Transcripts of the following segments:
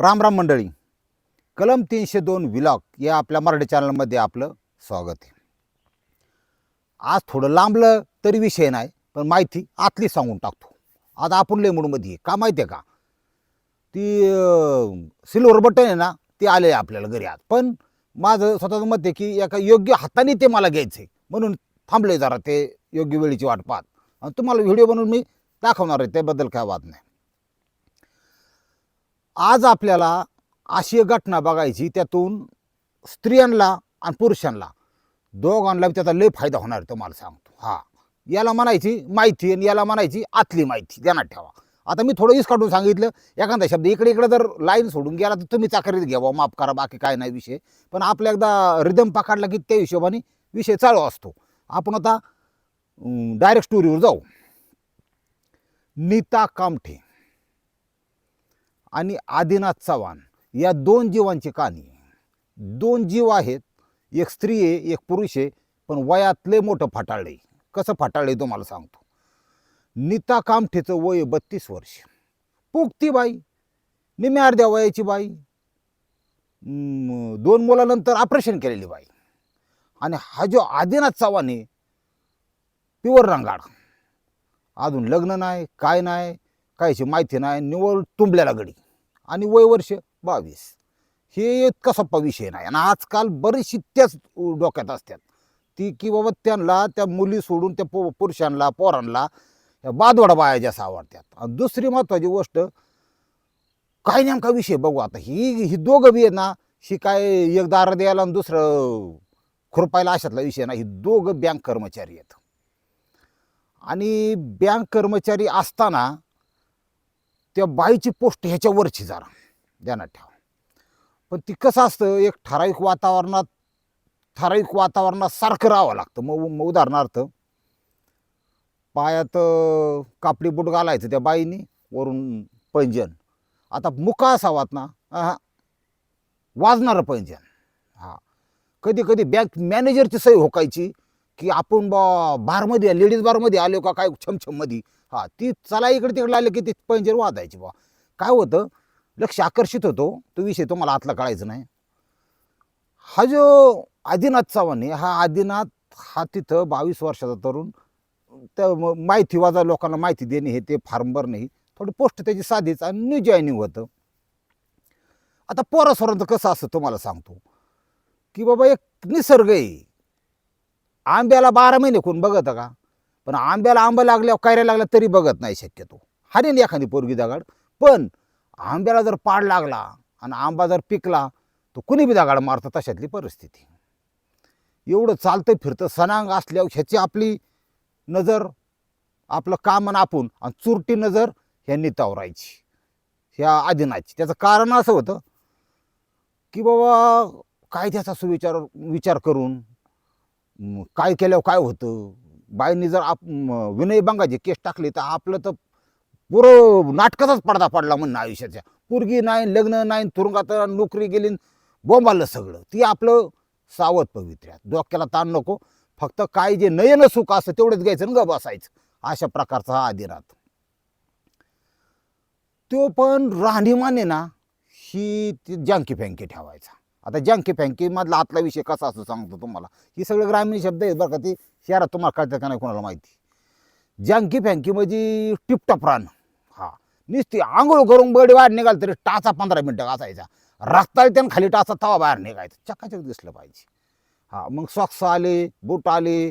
राम राम मंडळी. कलम तीनशे दोन विलॉग या आपल्या मराठी चॅनलमध्ये आपलं स्वागत आहे. आज थोडं लांबलं तरी विषय नाही पण माहिती आतली सांगून टाकतो. आता आपण लेमूडमध्ये का माहिती आहे का? ती सिल्वर बटन आहे ना ते आले आहे आपल्याला घरी आज. पण माझं स्वतःचं मत आहे की एका योग्य हाताने ते मला घ्यायचं आहे म्हणून थांबले जरा ते योग्य वेळेची वाट पाहत. आणि तुम्हाला व्हिडिओ बनवून मी दाखवणार आहे त्याबद्दल काय वाद नाही. आज आपल्याला अशी घटना बघायची त्यातून स्त्रियांना आणि पुरुषांना. दोघांना त्याचा लय फायदा होणार तुम्हाला सांगतो. हां. याला म्हणायची माहिती आणि याला म्हणायची आतली माहिती. ध्यानात ठेवा. आता मी थोडं काढून सांगितलं. एखादा शब्द इकडे इकडे जर लाईन सोडून गेला तर तुम्ही चाकरीत घ्यावा माफ करा बाकी काय नाही विषय. पण आपल्या एकदा रिदम पकडला की त्या हिशोबाने विषय चालू असतो. आपण आता डायरेक्ट स्टोरीवर जाऊ. नीता कामठे. आणि आदिनाथ चव्हाण या दोन जीवांची कहाणी आहे. दोन जीव आहेत एक स्त्री आहे एक पुरुष आहे पण वयातले मोठं फाटाळले कसं फाटाळले तुम्हाला सांगतो. नीता कामठेचं वय बत्तीस वर्ष. पुगती बाई. निम्या अर्ध्या वयाची बाई. दोन मुलानंतर ऑपरेशन केलेली बाई. आणि हा जो आदिनाथ चव्हाण आहे प्युअर रंगाड अजून लग्न नाही काय नाही कायची माहिती नाही निवड तुंबल्याला गडी आणि वय वर्ष बावीस. हे इतका सोपा विषय नाही. आणि आजकाल बरीचशी त्याच डोक्यात असतात. ती की बाबा त्यांना त्या मुली सोडून त्या पो पुरुषांना पोरांना या बादवडा बाया जास्त आवडतात आणि दुसरी महत्त्वाची गोष्ट काय नेमका विषय बघू आता. ही ही दोघं बी आहे ना ही काय एक दार द्यायला आणि दुसरं खुरपायला अशातला विषय नाही. ही दोघं बँक कर्मचारी आहेत. आणि बँक कर्मचारी असताना त्या बाईची पोस्ट ह्याच्यावरची जरा. ध्यानात ठेवा. पण ती कसं असतं एक ठराविक वातावरणात ठराविक वातावरणात सारखं राहावं लागतं. मग मग उदाहरणार्थ पायात कापडी बूट घालायचं त्या बाईनी वरून पैंजन आता मुका असावात ना हा वाजणारं पैंजन हा. कधी कधी बँक मॅनेजरची सही होकायची की आपण बा बारमध्ये लेडीज बारमध्ये आलो का काय छमछममध्ये हा ती चला इकडे तिकडे आले की ती पैंजर वाजायची बा काय होतं? लक्ष आकर्षित होतो. तो विषय तुम्हाला आतला कळायचा नाही. हा जो आदिनाथ चव्हाण आहे हा आदिनाथ हा तिथं बावीस वर्षाचा तरुण. त्या म- माहिती वाजा लोकांना माहिती देणे हे ते फार्मवर नाही. थोडी पोस्ट त्याची साधीच आणि न्यू जॉईनिंग होतं. आता पोरासोरांचं कसं असतं तुम्हाला सांगतो? की बाबा एक निसर्ग आहे. आंब्याला बारा महिने कोण बघतं का? पण आंब्याला आंबा लागल्यावर कायऱ्या लागल्या तरी बघत नाही शक्यतो. हाणेल एखादी पोरगी दगाड पण आंब्याला जर पाड लागला आणि आंबा जर पिकला तर कुणी बी दगाड मारतं तशातली परिस्थिती. एवढं चालतं फिरतं सणांग असल्यावर ह्याची आपली नजर आपलं काम आणि आपण आणि चुरटी नजर ह्यांनी तावरायची ह्या आदिनाची त्याचं कारण असं होतं की बाबा काय त्याचा सुविचार विचार करून काय केल्यावर काय होतं? बाईंनी जर आप विनय बंगाची केस टाकली तर आपलं तर पुरं नाटकाचाच पडदा पडला म्हणणं आयुष्याच्या पोरगी नाही लग्न नाही तुरुंगात नोकरी गेली बोंबालं सगळं. ती आपलं सावध पवित्र्या. डोक्याला ताण नको. फक्त काय जे नयन सुख असतं तेवढंच घ्यायचं आणि ग बसायचं. अशा प्रकारचा हा आदिनाथ तो पण राहणीमान ना ही ती जांकी फँकी ठेवायचा. आता जँकी फँकीमधला आतला विषय कसा असतो सांगतो तुम्हाला. ही सगळे ग्रामीण शब्द आहेत बरं का ती शहरात तुम्हाला कळतात का नाही कोणाला माहिती? जँकी फँकी म्हणजे टिपटप रान. हा. नुसती आंघोळ करून बडी बाहेर निघाल तरी टाचा पंधरा मिनटं असायचा रक्ताला त्यानं खाली टाचा तवा बाहेर निघायचा. चकाचक दिसलं पाहिजे. हा मग सॉक्स आले बूट आले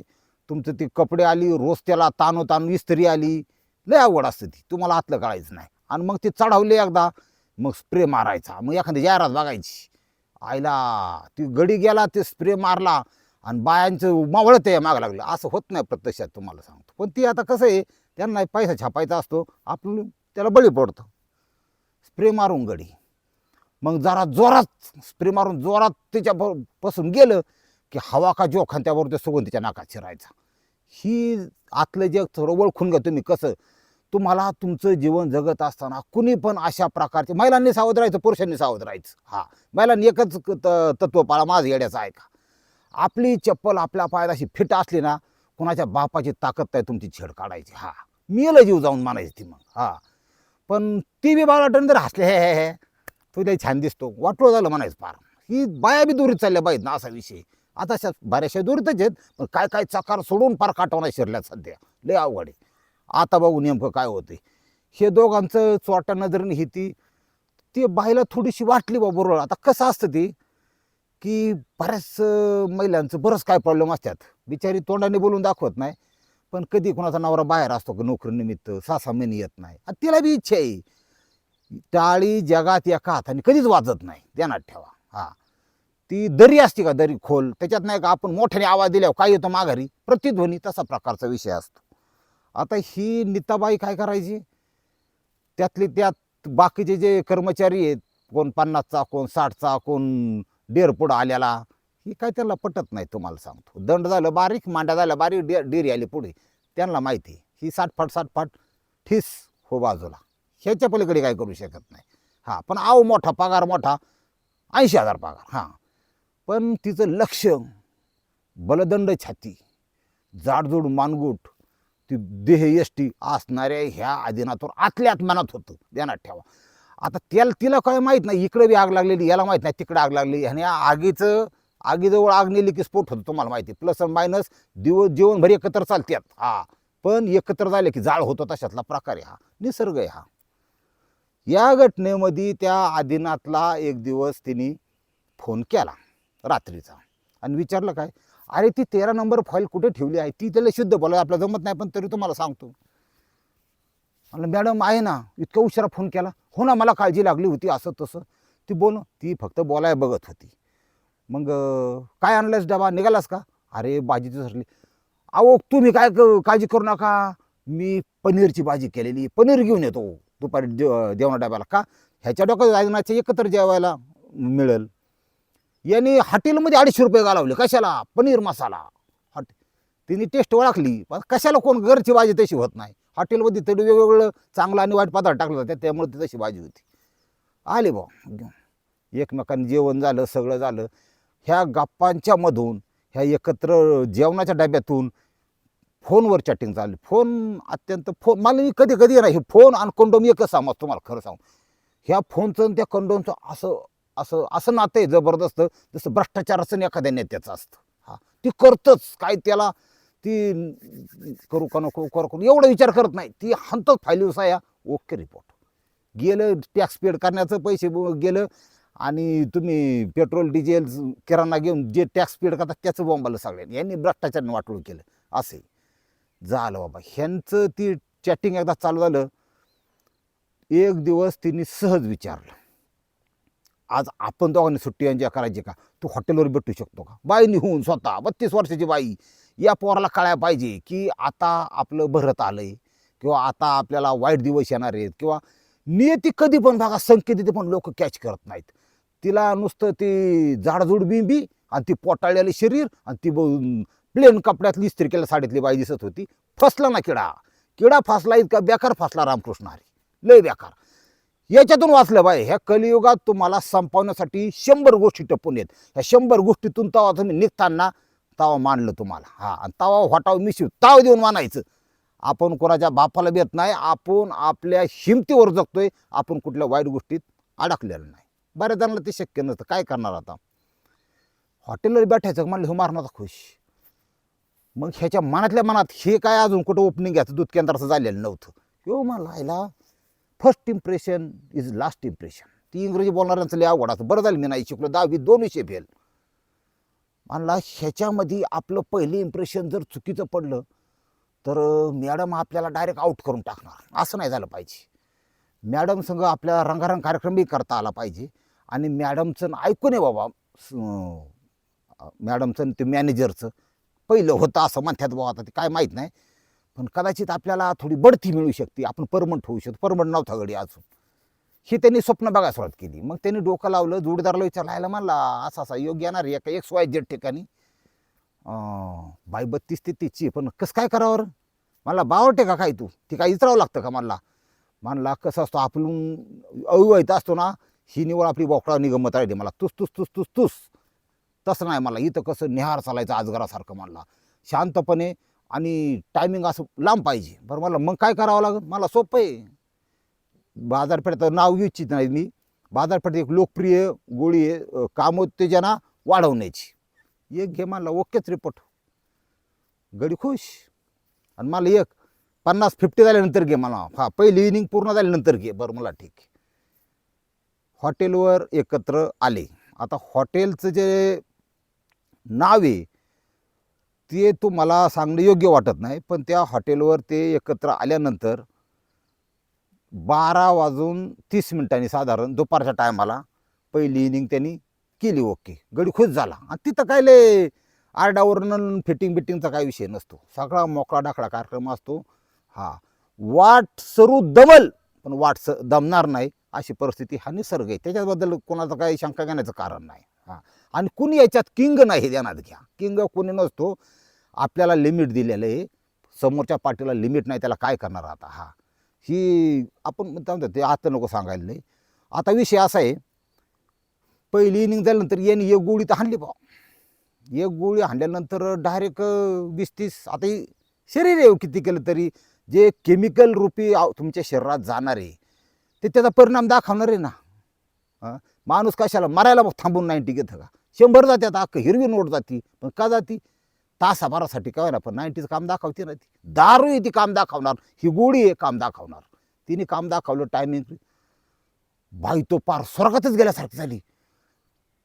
तुमचं ती कपडे आली रोज त्याला ताणो ताण इस्त्री आली. लय आवड असते ती. तुम्हाला आतलं कळायचं नाही. आणि मग ते चढवले एकदा मग स्प्रे मारायचा. मग एखादी जाहिरात बघायची. आईला ती गडी गेला ते स्प्रे मारला आणि बायांचं मावळत आहे मागं लागलं. असं होत नाही प्रत्यक्षात तुम्हाला सांगतो. पण ती आता कसं आहे त्यांना पैसा छापायचा असतो आपण त्याला बळी पडतं. स्प्रे मारून गडी. मग जरा जोरात स्प्रे मारून जोरात त्याच्या प- पासून गेलं की हवा का जोखान त्याबरोबर ते सुगंधीच्या नाकात शिरायचा. ही आतलं जग थोडं ओळखून घ्या तुम्ही कसं तुम्हाला तुमचं जीवन जगत असताना कुणी पण अशा प्रकारचे महिलांनी सावध राहायचं पुरुषांनी सावध राहायचं. हा महिलांनी एकच त- तत्व पाळा माझं येड्याचं का आपली चप्पल आपल्या पायात अशी फिट असली ना कुणाच्या बापाची ताकद काय तुमची छेड काढायची. हा मी जीव जाऊन मानायची ती मग. हा पण ती बी बाळाटन जर हसले हे हे हे. तो लय छान दिसतो. वाटोळ झालं म्हणायचं फार. ही बाया बी दुरीत चालल्या बाईत ना असा विषय. आता बऱ्याचशा दुरीतच आहेत पण काय काय चकार सोडून फार काटवणार शिरल्यात सध्या. लय अवघड आहे. आता बघू नेमकं काय होतं हे दोघांचं चोट्या नजरेने ही ती ती बाईला थोडीशी वाटली बा बरोबर आता कसं असतं ती की बऱ्याच महिलांचं बरंच काय प्रॉब्लेम असतात. बिचारी तोंडाने बोलून दाखवत नाही पण कधी कोणाचा नवरा बाहेर असतो का नोकरीनिमित्त सहा महिने येत नाही. आणि तिला बी इच्छा आहे. टाळी जगात एका हाताने कधीच वाजत नाही. ध्यानात ठेवा. हा. ती दरी असते का दरी खोल. त्याच्यात नाही का आपण मोठ्याने आवाज दिल्यावर काय येतो माघारी? प्रतिध्वनी तसा प्रकारचा विषय असतो. आता ही नीताबाई काय करायची? त्यातले त्यात बाकीचे जे कर्मचारी आहेत कोण पन्नासचा कोण साठचा कोण डेरपुड आलेला ही काय त्याला पटत नाही तुम्हाला सांगतो. दंड झालं बारीक मांड्या झाल्या बारीक डे डेरी आली पुढे. त्यांना माहिती आहे. ही साठफाट साठफाट ठीस हो बाजूला. ह्याच्या पलीकडे काय करू शकत नाही. हां पण आव मोठा पगार मोठा ऐंशी हजार पगार हां. पण तिचं लक्ष बलदंड छाती जाडजूड मानगूट ती देह यष्टी असणाऱ्या ह्या आदिनातून आतल्या आत्मानात होतं. ध्यानात ठेवा. आता त्याला तिला काय माहीत नाही इकडे बी आग लागलेली याला माहीत नाही तिकडे आग लागली आणि या आगीचं आगीजवळ आग नेली की स्फोट होतो तुम्हाला माहिती प्लस आणि मायनस दिवस जीवनभर एकत्र चालत्यात. हा. पण एकत्र झाले की जाळ होतो तशातला प्रकार आहे हा. निसर्ग आहे हा. या घटनेमध्ये त्या आदिनाथला एक दिवस तिने फोन केला रात्रीचा. आणि विचारलं काय? अरे ती तेरा नंबर फाईल कुठे ठेवली आहे? ती त्याला शुद्ध बोलाय आपला जमत नाही पण तरी तुम्हाला सांगतो. म्हणलं मॅडम आहे ना. इतक्या उशिरा फोन केला. हो ना मला काळजी लागली होती असं तसं. ती बोल ती फक्त बोलाय बघत होती. मग काय आणलंस डबा? निघालास का? अरे भाजी सरली अहो तुम्ही काय क- काळजी करू नका. मी पनीरची भाजी केलेली. पनीर घेऊन येतो दुपारी जेवणा डब्याला. का? ह्याच्या डोक्यात जायनाचे एकत्र जेवायला मिळेल. यांनी हॉटेलमध्ये अडीचशे रुपये घालवले. कशाला? पनीर मसाला. हॉट तिने टेस्ट ओळखली. पण कशाला कोण घरची भाजी तशी होत नाही? हॉटेलमध्ये तरी वेगवेगळं चांगलं आणि वाईट पदार्थ टाकलं जातं त्यामुळे ती तशी भाजी होती. आले बा एकमेकांनी जेवण झालं सगळं झालं. ह्या गप्पांच्या मधून ह्या एकत्र जेवणाच्या डब्यातून फोनवर चॅटिंग चालली. फोन अत्यंत फोन मला मी कधी कधी नाही फोन आणि कंडोम एकच समज तुम्हाला खरं सांगू. ह्या फोनचं आणि त्या कंडोमचं असं असं असं नातं आहे जबरदस्त जसं भ्रष्टाचाराचं आणि एखाद्या नेत्याचं असतं. हा ती करतच. काय त्याला ती करू का नको करू का एवढा विचार करत नाही. ती हंतच फायली या ओके रिपोर्ट गेलं टॅक्स पेड करण्याचं पैसे गेलं आणि तुम्ही पेट्रोल डिझेल किराणा घेऊन जे टॅक्स पेड करतात त्याचं बॉम्बाला सगळ्यांनी. यांनी भ्रष्टाचाराने वाटोळ केलं. असे झालं बाबा. ह्यांचं ती चॅटिंग एकदा चालू झालं. एक दिवस तिने सहज विचारलं. आज आपण दोघांनी सुट्टी एन्जॉय करायची का? तू हॉटेलवर भेटू शकतो का? बाई निघून स्वतः बत्तीस वर्षाची बाई. या पोराला कळायला पाहिजे की आता आपलं भरत आलं आहे किंवा आता आपल्याला वाईट दिवस येणार आहेत किंवा नियती कधी पण बघा संकेत येते पण लोक कॅच करत नाहीत. तिला नुसतं ती जाडजूड बिंबी आणि ती पोटाळलेलं शरीर आणि ती प्लेन कपड्यातली इस्त्री केल्या साडीतली बाई दिसत होती. फसला ना किडा. किडा फासला इतका बेकार फासला रामकृष्ण हरी. लय बेकार. याच्यातून वाचलं बाय ह्या कलियुगात तुम्हाला संपवण्यासाठी शंभर गोष्टी टपून येत. ह्या शंभर गोष्टीतून तवा तुम्ही निघताना तवा मानलं तुम्हाला. हा आणि तवा वाटाव मिशिव ताव देऊन मानायचं. आपण कोणाच्या बापाला भेट नाही आपण आपल्या हिमतीवर जगतोय आपण कुठल्या वाईट गोष्टीत अडकलेलं नाही. बऱ्याच जणांना ते शक्य नसतं. काय करणार आता? हॉटेलवर बैठायचं म्हणलं हे मारणार खुश. मग ह्याच्या मनातल्या मनात हे काय अजून कुठं ओपनिंग घ्यायचं दूध केंद्राचं झालेलं नव्हतं. हो मला ह्याला first impression is last impression ती इंग्रजी बोलणाऱ्यांचं लय आवड असं बरं झालं मी नाही शिकलो. दहावी दोन विषय फेल. म्हणला ह्याच्यामध्ये आपलं पहिलं इम्प्रेशन जर चुकीचं पडलं तर मॅडम आपल्याला डायरेक्ट आउट करून टाकणार. असं नाही झालं पाहिजे. मॅडम संग आपल्या रंगारंग कार्यक्रमही करता आला पाहिजे. आणि मॅडमचं ऐकू नये बाबा मॅडमचं आणि ते मॅनेजरचं पहिलं होतं असं म्हणतात बाबा आता ते काय माहीत नाही. पण कदाचित आपल्याला थोडी बढती मिळू शकते. आपण परमंट होऊ शकतो. परमंट नव्हता गडी अजून. ही त्यांनी स्वप्न बघायला सुरुवात केली. मग त्यांनी डोकं लावलं जोडीदाराला विचारला म्हणला असा असा योग्य येणार एका एक वाय जेड ठिकाणी. बाय बाई बत्तीस ते तिची पण कसं काय करावं रे? मला बावटे का काय तू? ती काय इचरावं लागतं का? मला म्हणला कसं असतो आपण अविवाहित असतो ना ही निवड आपली बोकडा निगमत राहिली. मला तुस तुस तुस तुस तुस. तसं नाही मला इथं कसं निहार चालायचं आजगरासारखं. म्हणला शांतपणे आणि टायमिंग असं लांब पाहिजे. बरं मला मग काय करावं लागेल? मला सोपं आहे. बाजारपेठेत नाव घेऊ इच्छित नाही मी. बाजारपेठेत एक लोकप्रिय गोळी आहे कामोत्तेजना वाढवण्याची. एक घे मला ओकेच रिपोर्ट गडी खुश. आणि मला एक पन्नास फिफ्टी झाल्यानंतर घे मला हा पहिली इनिंग पूर्ण झाल्यानंतर घे. बरं मला ठीक आहे. हॉटेलवर एकत्र आले. आता हॉटेलचं जे नाव आहे ते तुम्हाला सांगणं योग्य वाटत नाही पण त्या हॉटेलवर ते एकत्र आल्यानंतर बारा वाजून तीस मिनिटांनी साधारण दुपारच्या टायमाला पहिली इनिंग त्यांनी केली ओके. गडी खुश झाला. आणि तिथं काय लय आरडावरून फिटिंग बिटिंगचा काही विषय नसतो. सगळा मोकळा डाकळा कार्यक्रम असतो. हा. वाट सरू दमल पण वाट स दमणार नाही अशी परिस्थिती हा निसर्ग आहे. त्याच्याबद्दल कोणाचं काही शंका घेण्याचं कारण नाही. हां. आणि कुणी याच्यात किंग नाही ध्यानात घ्या. किंग कुणी नसतो. आपल्याला लिमिट दिलेलं आहे. समोरच्या पार्टीला लिमिट नाही त्याला काय करणार आता? हा. ही आपण म्हणतात ते आता नको सांगायला नाही आता विषय असा आहे. पहिली इनिंग झाल्यानंतर याने एक गोळी तर हाणली बा एक गोळी हाणल्यानंतर डायरेक्ट वीस तीस आता शरीर आहे हो किती केलं तरी. जे केमिकल रूपी तुमच्या शरीरात जाणार आहे. ते त्याचा परिणाम दाखवणार आहे ना. माणूस कशाला मरायला मग थांबून नाही टिकत का? शंभर जातात अख्खं हिरवी नोट जाती पण का जाती? तासाभरासाठी काय ना पण नाईन्टीचं काम दाखवते ना ती. दारू आहे ती काम दाखवणार ही गोडी आहे काम दाखवणार. तिने काम दाखवलं टायमिंग बाई तो पार स्वर्गातच गेल्यासारखी झाली.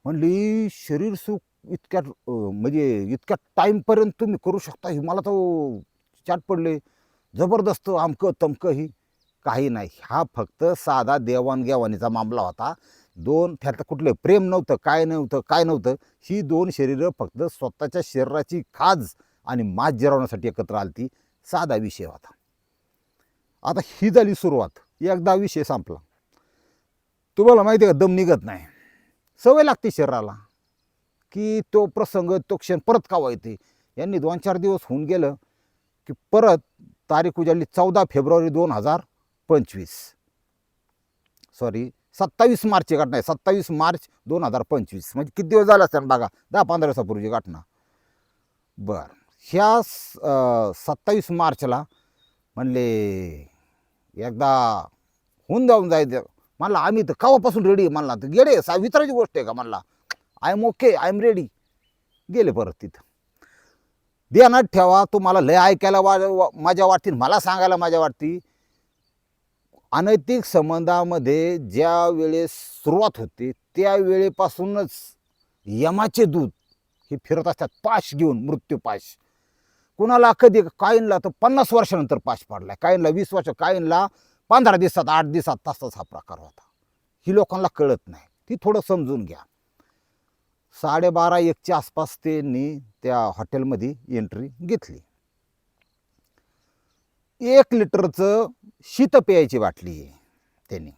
म्हणली शरीर सुख इतक्या म्हणजे इतक्या टाईमपर्यंत तुम्ही करू शकता ही मला तो चाट पडले. जबरदस्त अमकं तमकं ही. काही नाही हा फक्त साधा देवाणघेवाणीचा मामला होता. दोन त्यात कुठलं? प्रेम नव्हतं काय नव्हतं काय नव्हतं? ही दोन शरीरं फक्त स्वतःच्या शरीराची खाज आणि माज जिरवण्यासाठी एकत्र आलती. साधा विषय होता. आता ही झाली सुरुवात. एकदा विषय संपला. तुम्हाला माहिती आहे का दम निघत नाही. सवय लागते शरीराला की तो प्रसंग तो क्षण परत कावा येते यांनी दोन चार दिवस होऊन गेलं की परत तारीख उजाडली चौदा फेब्रुवारी दोन हजार पंचवीस. सॉरी सत्तावीस मार्चची घटना आहे. सत्तावीस मार्च दोन हजार पंचवीस. म्हणजे किती दिवस झाला असतात बघा? दहा पंधरा दिवसापूर्वीची घटना. बरं. ह्या सत्तावीस मार्चला म्हणले एकदा होऊन जाऊन जायचं म्हणला आम्ही तर केव्हापासून रेडी आहे? म्हणला तर गेले सा विचारायची गोष्ट आहे का? म्हणला I am okay I am ready गेले परत तिथं. ध्यानात ठेवा तुम्हाला लय ऐकायला वा- मजा वाटतील मला सांगायला मजा वाटती. अनैतिक संबंधामध्ये ज्या वेळेस सुरुवात होते त्यावेळेपासूनच यमाचे दूत हे फिरत असतात पाश घेऊन मृत्यू पाश. कुणाला कधी काहींला तर पन्नास वर्षानंतर पाश पाडला काहींला वीस वर्ष काहींला पंधरा दिवसात आठ दिवसात तसाच हा प्रकार होता. ही लोकांना कळत नाही. ती थोडं समजून घ्या. साडेबारा एकच्या आसपास त्यांनी त्या हॉटेलमध्ये एंट्री घेतली. एक लिटरचं शीत प्यायची बाटली आहे त्यांनी.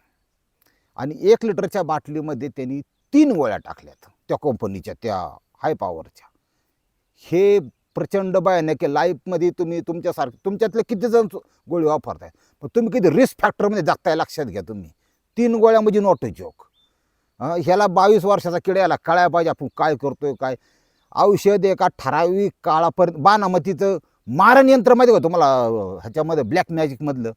आणि एक लिटरच्या बाटलीमध्ये त्यांनी तीन गोळ्या टाकल्यात त्या कंपनीच्या त्या हाय पॉवरच्या हे प्रचंड भयानक आहे. लाईफमध्ये तुम्ही तुमच्यासारखे तुमच्यातले किती जण गोळी वापरताय? पण तुम्ही किती रिस्क फॅक्टरमध्ये जगताय लक्षात घ्या तुम्ही. तीन गोळ्या म्हणजे नॉट जोक ह्याला बावीस वर्षाचा किड्याला कळायला पाहिजे आपण काय करतोय काय? औषध एका ठराविक काळापर्यंत बाणामतीचं मारण यंत्र माहिती का तुम्हाला ह्याच्यामध्ये ब्लॅक मॅजिकमधलं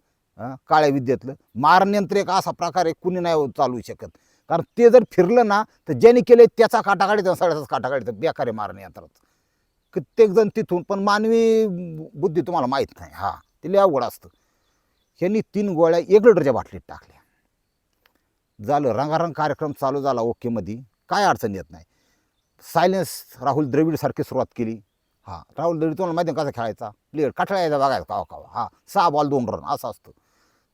काळ्या विद्येतलं. मारण यंत्र एक असा प्रकार कुणी नाही हो चालू शकत. कारण ते जर फिरलं ना तर ज्याने केले त्याचा काटा काढायचा सगळ्याचाच काटा काढायचा. बेकार आहे मारण यंत्रात कित्येक जण तिथून पण मानवी बुद्धी तुम्हाला माहीत नाही. हां ते लय अवघड असतं. ह्यांनी तीन गोळ्या एक लिटरच्या बाटलीत टाकल्या. झालं रंगारंग कार्यक्रम चालू झाला ओकेमध्ये. काय अडचण येत नाही. सायलेन्स राहुल द्रविडसारखी सुरुवात केली. हां राहुल द्रविड तुम्हाला माहिती कसा खेळायचा? प्लेअर यायचा बघायचा कावा कावा. हां सहा बॉल दोन रन असं असतं.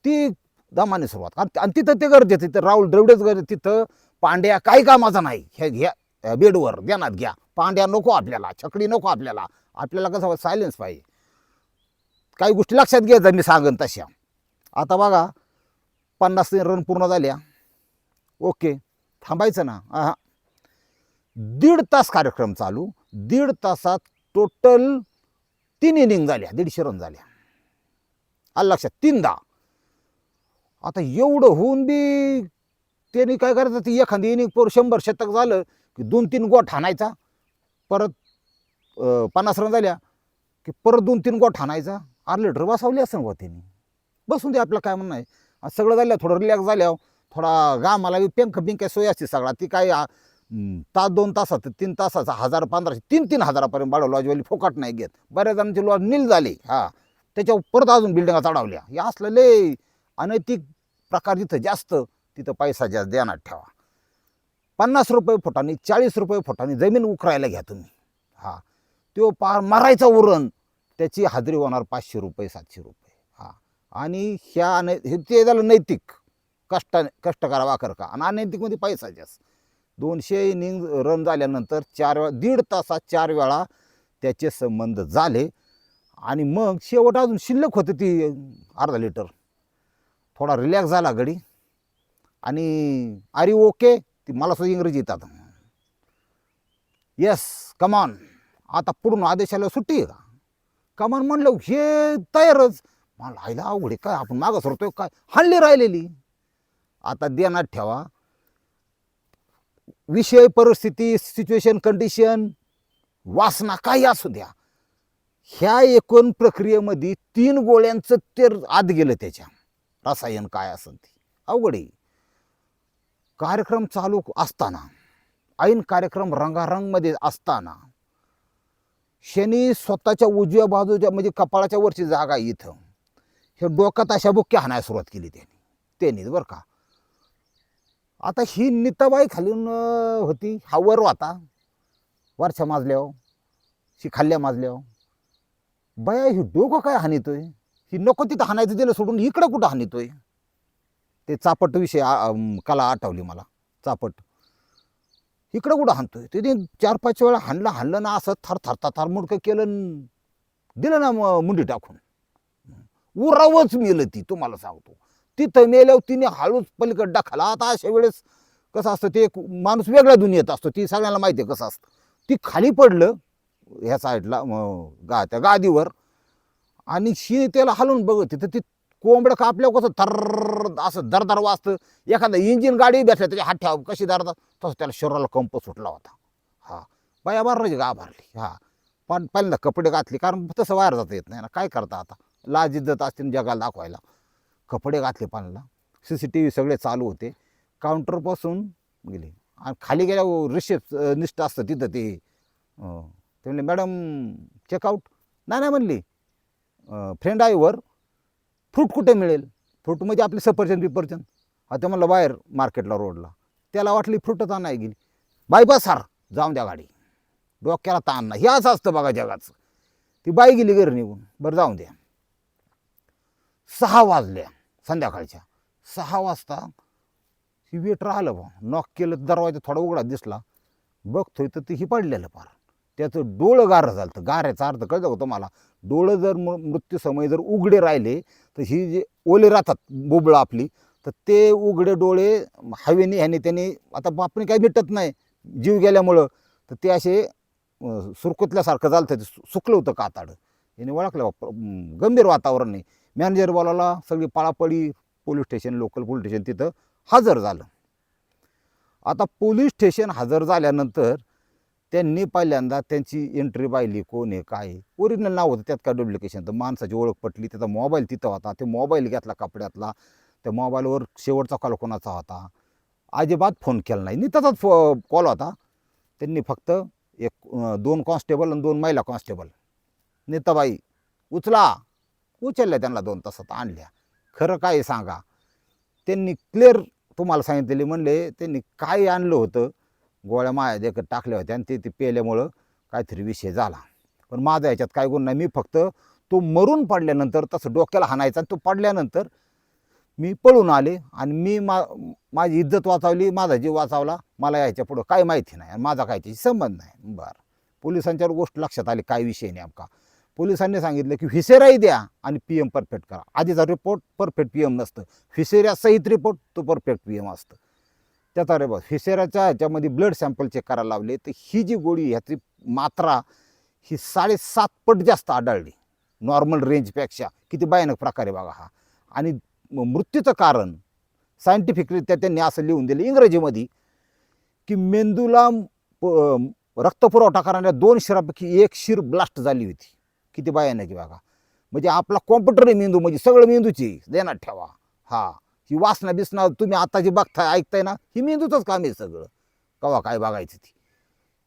ती दमाने सुरुवात. आणि आणि तिथं ते गरजेचं तिथं राहुल द्रविडच गरजे तिथं पांड्या काही कामाचा नाही. हे घ्या बेडवर ध्यानात घ्या. पांड्या नको आपल्याला छकडी नको आपल्याला. आपल्याला कसं सायलेन्स पाहिजे. काही गोष्टी लक्षात घ्यायच्या मी सांगन तशा. आता बघा पन्नास रन पूर्ण झाल्या. ओके थांबायचं ना. हां दीड तास कार्यक्रम चालू. दीड तासात टोटल तीन इनिंग झाल्या दीडशे रन झाल्या. आलं लक्षात? तीनदा. आता एवढं होऊन बी त्यांनी काय करायचं? ती एखादी इनिंग पर शंभर शतक झालं की दोन तीन गोट हाणायचा परत पन्नास रन झाल्या की परत दोन तीन गोट हाणायचा. आर लिटर बसावली असं गो त्यांनी. बसून दे आपलं काय म्हणणं आहे. आज सगळं झालं थोडं रिलॅक्स झाल्यावर थोडा गामाला बी पेंक बिंक सोय असते सगळा. ती काय तास दोन तासात तीन तासाचा हजार पंधराशे तीन तीन हजारापर्यंत भाडं लॉजवाली फुकट नाही घेत. बऱ्याच जणांची लॉज नील झाली. हा. त्याच्यावर परत अजून बिल्डिंगा चढवल्या हे असलं लय अनैतिक प्रकार जिथं जास्त तिथं पैसा जास्त देण्यात ठेवा. पन्नास रुपये फुटाने चाळीस रुपये फुटाने जमीन उकरायला घ्या तुम्ही. हा. तो पार मारायचा उरण त्याची हाजरी होणार पाचशे रुपये सातशे रुपये. हा. आणि ह्या अनै हे ते झालं नैतिक कष्ट कष्ट करावा कर का? आणि अनैतिकमध्ये पैसा जास्त. दोनशे इनिंग रन झाल्यानंतर चार वेळा दीड तासात चार वेळा त्याचे संबंध झाले. आणि मग शेवट अजून शिल्लक होते ती अर्धा लिटर. थोडा रिलॅक्स झाला गडी आणि अरे ओके ती मला सुद्धा इंग्रजी येतात. येस कमान आता पूर्ण आदेशाला सुट्टी आहे का? कमान म्हणलं हे तयारच. मला आईला अवघड आहे काय आपण मागं सरतोय काय? हल्ली राहिलेली. आता देणार ठेवा. विषय परिस्थिती सिच्युएशन कंडिशन वासना काही असू द्या. ह्या एकूण प्रक्रियेमध्ये तीन गोळ्यांचं ते आत गेलं त्याच्या. रसायन काय असेल ते. अवघड आहे. कार्यक्रम चालू असताना ऐन कार्यक्रम रंगारंगमध्ये असताना शनी स्वतःच्या उजव्या बाजूच्या म्हणजे कपाळाच्या वरची जागा इथं. हे डोक्यात अशा बुक्क्या हाणायला सुरुवात केली त्यांनी. त्यांनीच बरं का. आता ही निताबाई खालून होती. हा वर होता. वरच्या माजल्यावर शी खाल्ल्या माजल्यावर. बया ही डोकं काय हानितोय ही नको तिथं हाणायचं दिलं सोडून इकडं कुठं हानितोय ते चापट विषय कला आठवली मला. चापट. इकडं कुठं हाणतोय? ते चार पाच वेळा हाणलं हाणलं ना असं थर थरता थार मुडकं केलं दिलं ना मुंडी टाकून. उरावच मेलं ती तुम्हाला सांगतो. तिथं नेल्यावर तिने हळूच पलीकडे खाला आता अशा वेळेस कसं असतं ते एक माणूस वेगळ्या दुनियेत असतो. ती सगळ्यांना माहिती आहे कसं असतं. ती खाली पडलं ह्या साईडला गा त्या गादीवर. आणि शी त्याला हलवून बघत तिथं ती कोंबडं कापल्यावर कसं थर असं दरदर वाजतं. एखादा इंजिन गाडी बसल्या त्याच्या हात ठेवा कशी दरदार तसं त्याला शरीराला कंप सुटला होता. हा. बाया मारण्याची गा भरली. हा. पण पहिल्यांदा कपडे घातले कारण तसं बाहेर जाता येत नाही ना. काय करता आता? लाज इज्जत असते ना जगाला दाखवायला. कपडे घातले पाण्याला. सी सी टी व्ही सगळे चालू होते. काउंटरपासून गेले. आणि खाली गेल्या रिसेप निष्ठ असतं तिथं ते ते म्हणले मॅडम चेकआउट नाही नाही म्हणली. फ्रेंड आहे वर. फ्रूट कुठे मिळेल? फ्रूट म्हणजे सफरचंद बिफरचंद. हा ते म्हणलं बाहेर मार्केटला रोडला त्याला वाटली फ्रूटच आणाय गेली. बाई बस सार. जाऊन द्या गाडी. डोक्याला ताण नाही. हे असं असतं बघा जगाचं. ती बाई गेली घरी निघून. बरं जाऊन द्या. सहा वाजल्या. संध्याकाळच्या. सहा वाजता वेटर आलं बा. नॉक केलं दरवाजा थोडा उघडा दिसला. बघतोय तर ते ही पडलेलं पार. त्याचं डोळं गार झालं तर गाऱ्याचा अर्थ कळतं का तुम्हाला डोळं जर मृत्यूसमय जर उघडे राहिले तर ही जे ओले राहतात बोबळं आपली तर ते उघडे डोळे हवेने ह्याने त्याने आता बापने काही भेटत नाही. जीव गेल्यामुळं. तर ते असे सुरकुतल्यासारखं झालं ते सु- सुकलं होतं काताडं. याने ओळखलं गंभीर वातावरण नाही मॅनेजर बोलावला सगळी पाळापळी police station local police station तिथं हजर झालं. आता पोलीस स्टेशन हजर झाल्यानंतर त्यांनी पहिल्यांदा त्यांची एंट्री पाहिली कोण आहे काय आहे. ओरिजिनल नाव होतं त्यात काय डुप्लिकेशन तर माणसाची ओळख पटली त्याचा मोबाईल तिथं होता. ते मोबाईल घेतला कपड्यातला. त्या मोबाईलवर शेवटचा कॉल कोणाचा होता? अजिबात फोन केला नाही. निताचाच फो कॉल होता. त्यांनी फक्त एक दोन कॉन्स्टेबल आणि दोन महिला कॉन्स्टेबल नेताबाई उचला. उचलल्या त्यांना दोन तासात आणल्या. खरं काय सांगा? त्यांनी क्लिअर तुम्हाला सांगितलेली म्हणले त्यांनी काय आणलं होतं? गोळ्या माया देखत टाकल्या होत्या आणि ते ते पेल्यामुळं काहीतरी विषय झाला. पण माझा याच्यात काय गुण नाही. मी फक्त तो मरून पडल्यानंतर तसं डोक्याला हाणायचा आणि तो पडल्यानंतर मी पळून आले आणि मी मा माझी इज्जत वाचवली माझा जीव वाचवला. मला याच्या पुढं काय माहिती नाही आणि माझा काय त्याची संबंध नाही. बरं. पोलिसांच्यावर गोष्ट लक्षात आली काय विषय नेमका? पोलिसांनी सांगितलं की व्हिसेराही द्या आणि पी एम परफेक्ट करा. आधीचा रिपोर्ट परफेक्ट पी एम नसतं. व्हिसेरिया सहित रिपोर्ट तो परफेक्ट पी एम असतं. त्याचा रे बघ व्हिसेराच्या ह्याच्यामध्ये ब्लड सॅम्पल चेक करायला लावले तर ही जी गोळी ह्याची मात्रा ही साडेसात पट जास्त आढळली. नॉर्मल रेंजपेक्षा किती भयानक प्रकारे बघा हा. आणि मृत्यूचं कारण सायंटिफिकरित्या त्यांनी असं लिहून दिलं इंग्रजीमध्ये की मेंदूला प- रक्तपुरवठा करणाऱ्या दोन शिरापैकी एक शिर ब्लास्ट झाली होती. किती बाया आहे बघा. म्हणजे आपला कॉम्प्युटर मेंदू म्हणजे सगळं मेंदूची देणार ठेवा. हा. ही वासना बिसना तुम्ही आता जी बघताय ऐकताय ना ही मेंदूचंच काम आहे सगळं. कवा काय बघायचं ती.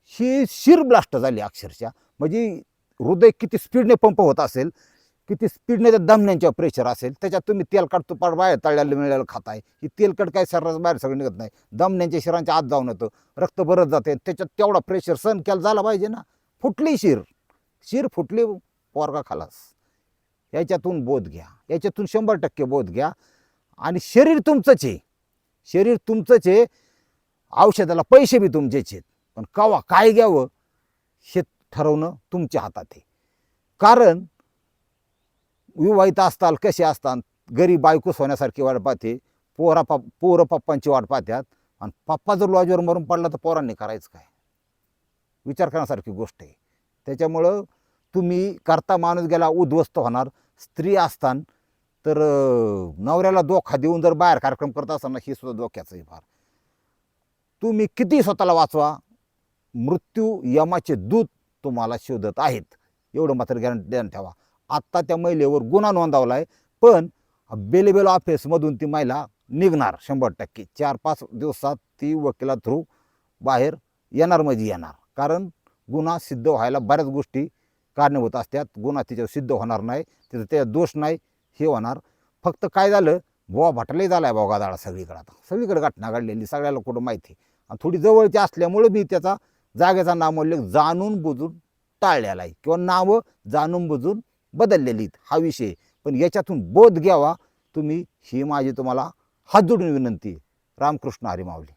ही शिर ब्लास्ट झाली अक्षरशः. म्हणजे हृदय किती स्पीडने पंप होत असेल किती स्पीडने त्या दमण्यांच्या प्रेशर असेल त्याच्यात तुम्ही तेलकट तुपाट बाहेर तळल्याला मिळायला खाताय. ही तेलकट काय सर्रास बाहेर सगळं निघत नाही. दमण्यांच्या शिरांच्या आत जाऊन येतं. रक्त भरत जाते. त्याच्यात तेवढा प्रेशर सहन केला झाला पाहिजे ना. फुटली शिर. शिर फुटली पोरगा खालास. याच्यातून बोध घ्या. याच्यातून शंभर टक्के बोध घ्या. आणि शरीर तुमचंच आहे. शरीर तुमचंच आहे. औषधाला पैसे बी तुमचेच आहेत. पण कवा काय घ्यावं? हे ठरवणं तुमच्या हातात आहे. कारण विवाहित असताल कसे असतात गरीब बायकोस होण्यासारखी वाट पाहते. पोरा पा पोरं पप्पांची वाट पाहतात आणि पप्पा जर लॉजवर मरून पडला तर पोरांनी करायचं काय? विचार करण्यासारखी गोष्ट आहे. त्याच्यामुळं तुम्ही करता माणूस गेला उद्ध्वस्त होणार स्त्री असतान तर नवऱ्याला धोका देऊन जर बाहेर कार्यक्रम करत असताना हे सुद्धा धोक्याचं आहे फार. तुम्ही किती स्वतःला वाचवा मृत्यू यमाचे दूत तुम्हाला शोधत आहेत. एवढं मात्र गॅरंटी ध्यान ठेवा. आत्ता त्या महिलेवर गुन्हा नोंदवला आहे पण बेलेबेल ऑफिसमधून ती महिला निघणार शंभर टक्के. चार पाच दिवसात ती वकिला थ्रू बाहेर येणार म्हणजे येणार. कारण गुन्हा सिद्ध व्हायला बऱ्याच गोष्टी कारणीभूत असतात. गुन्हा तिच्यावर सिद्ध होणार नाही. तिथं त्या दोष नाही. हे होणार. फक्त काय झालं? बुवा भटले आहे बघा दाडा सगळीकडे आता. सगळीकडे घटना घडलेली सगळ्याला कुठं माहिती आणि थोडी जवळची असल्यामुळे मी त्याचा जागेचा नामोल्लेख जाणून बुजून टाळलेला आहे. किंवा नावं जाणून बुजून बदललेली आहेत. हा विषय पण याच्यातून बोध घ्यावा. तुम्ही ही माझी तुम्हाला हात जोडून विनंती रामकृष्ण हरिमावली